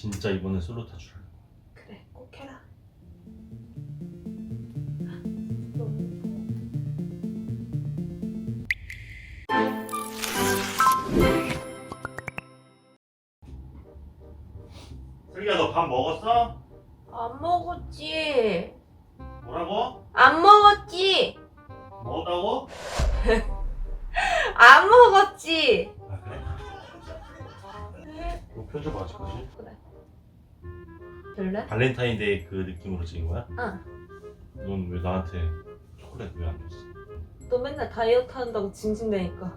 진짜 이번엔 솔로 타출. 그래 꼭 해라. 슬기야 너 밥 먹었어? 안 먹었지. 뭐라고? 안 먹었지. 먹었다고? 안 먹었지. 아 그래? 너 편집 아직까지? 별래? 발렌타인데이 그 느낌으로 찍은 거야? 응. 넌 왜 나한테 초콜릿 왜 안 줬어? 너 맨날 다이어트 한다고 징징대니까.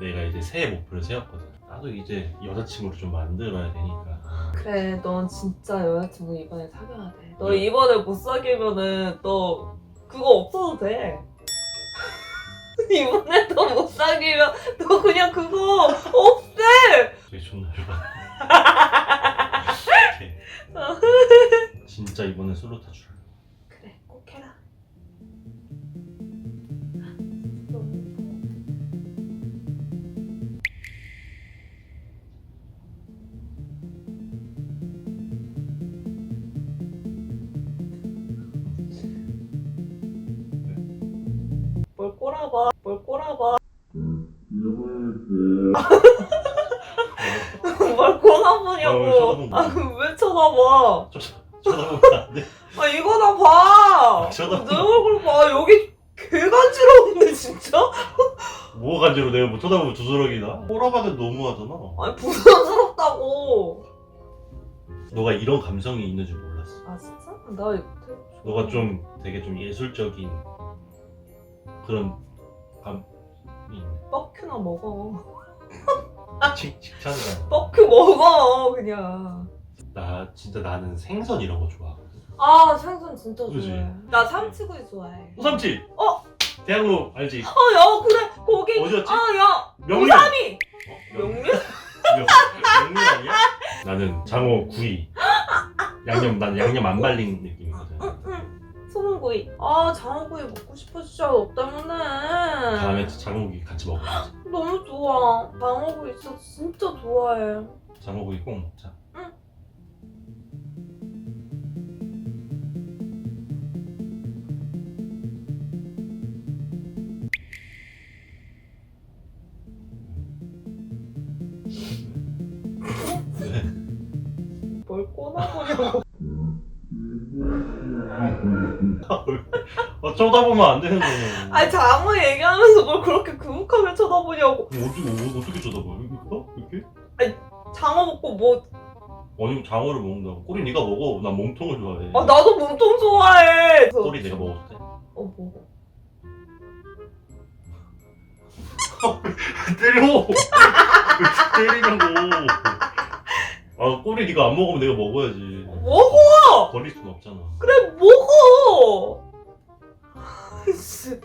내가 이제 새해 목표를 세웠거든. 나도 이제 여자친구를 좀 만들어야 되니까. 그래, 넌 진짜 여자친구 이번에 사귀어야 돼. 너 왜? 이번에 못 사귀면은 너 그거 없어도 돼. 이번에 너 못 사귀면 너 그냥 그거 없애. 되게 존나 열받아. 진짜 이번엔 솔로 타출. 쳐다봐? 쳐- 쳐다보면 안 돼. 아, 이거나 봐. 쳐다봐. 내 얼굴 봐. 여기 개 간지러운데, 진짜? 뭐가 간지러 내가 뭐 쳐다보면 두드러기 나? 꼬라박은 너무하잖아. 아니, 부담스럽다고. 너가 이런 감성이 있는 줄 몰랐어. 아, 진짜? 나 이거. 너가 좀 되게 좀 예술적인 그런 감이 있네. 뻑큐나 먹어. 칭, 칭찬이다. 뻑큐 먹어, 그냥. 나 진짜 나는 생선 이런 거 좋아하거든. 아, 생선 진짜? 좋아해. 나 삼치구이 좋아해. 호삼치! 어? 대학로 알지? 아, 야, 그래. 거기. 어디였지? 아, 야. 명륜! 오삼이. 어? 명- 명륜? 명- 명륜 아니야? 나는 장어 구이. 양념, 난 양념 안 발린 느낌이거든. 응, 응. 소금구이. 아, 장어구이 먹고 싶어, 진짜. 너 때문에. 다음에 장어구이 같이 먹어야지. 너무 좋아. 장어구이 진짜, 진짜 좋아해. 장어구이 꼭 먹자. 뭘 꼬나보냐고. 어, 쳐다보면 안 되는 거냐고. 아니, 장어 얘기하면서 뭘 그렇게 그윽하게 쳐다보냐고. 어떻게, 어, 어떻게 쳐다봐? 이거? 이렇게? 장어 먹고 뭐. 아니, 장어를 먹는다고. 꼬리 네가 먹어. 난 몸통을 좋아해. 아, 나도 몸통 좋아해. 꼬리 내가 먹어도 돼? 어, 먹어. 때려! 왜 때리냐고. 아, 꼬리 네가 안 먹으면 내가 먹어야지. 먹어! 버릴 순 없잖아. 그래, 먹어! 씨.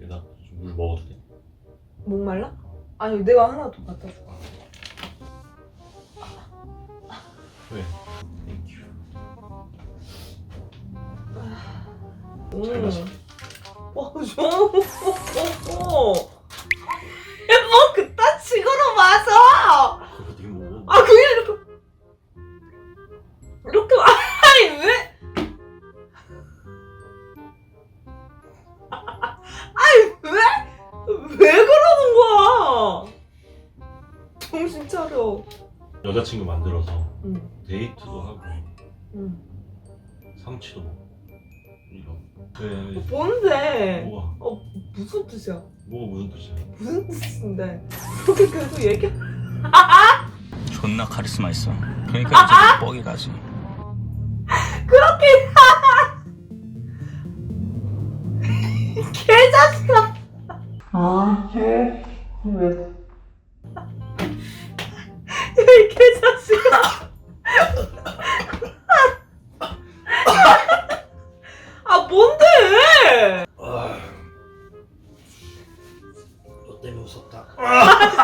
나물 먹어도 돼? 목말라? 아니, 내가 하나 더 갖다 줘. 왜? 땡큐. 잘 음. 마실게. 와, 줘. 어. 여자친구 만들어서 응, 데이트도 하고 응. 삼치도 먹고 이런. 왜? 뭔데? 뭐가? 어, 무슨 뜻이야? 뭐가 무슨 뜻이야? 무슨 뜻인데? 그렇게 계속 얘기 존나 카리스마 있어. 그러니까 이제 뻑이 가지. 그렇게 개자식아 이 개자식아 아 뭔데 너 때문에 웃었다.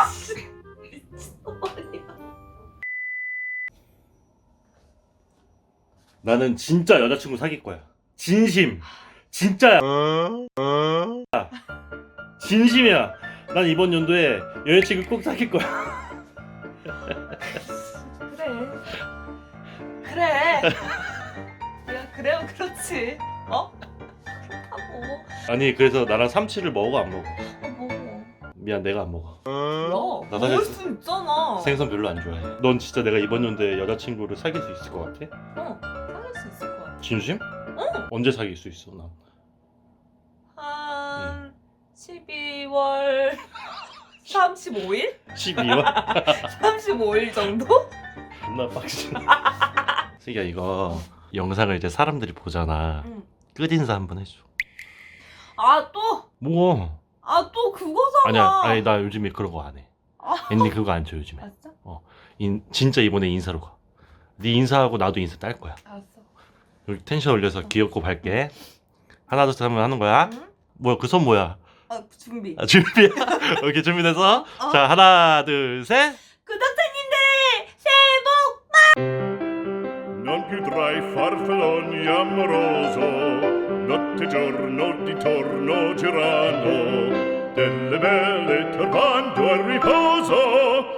나는 진짜 여자친구 사귈 거야. 진심. 진짜야. 진심이야. 난 이번 연도에 여자친구 꼭 사귈 거야. 야 그래요 그렇지. 어? 그렇다고. 아니 그래서 나랑 삼치를 먹어 안 먹어? 어 먹어. 미안 내가 안 먹어. 야 나 먹을 사실 수 있잖아. 생선 별로 안 좋아해. 넌 진짜 내가 이번 연도에 여자친구를 사귈 수 있을 것 같아? 어 사귈 수 있을 것 같아. 진심? 응. 언제 사귈 수 있어 난? 한 12월 35일? 12월? 35일 정도? 존나 빡치네. 슬기야 이거 영상을 이제 사람들이 보잖아. 응. 끝인사 한번 해줘. 아 또? 뭐? 아 또 그거잖아. 아니야, 아니 나 요즘에 그런 거 안 해. 아. 앤디 그거 안 줘 요즘에. 아 진짜? 인, 진짜 이번에 인사로 가. 네 인사하고 나도 인사 딸 거야. 알았어. 여기 텐션 올려서 귀엽고 밝게 하나 둘셋 하면 하는 거야. 응? 뭐야 그 손 뭐야? 아 준비. 아, 준비야. 오케이 준비돼서 어. 자 하나 둘 셋. 구독자님들 새해 복 più tra i farfalloni amoroso notte e giorno di torno girano delle belle turbando al riposo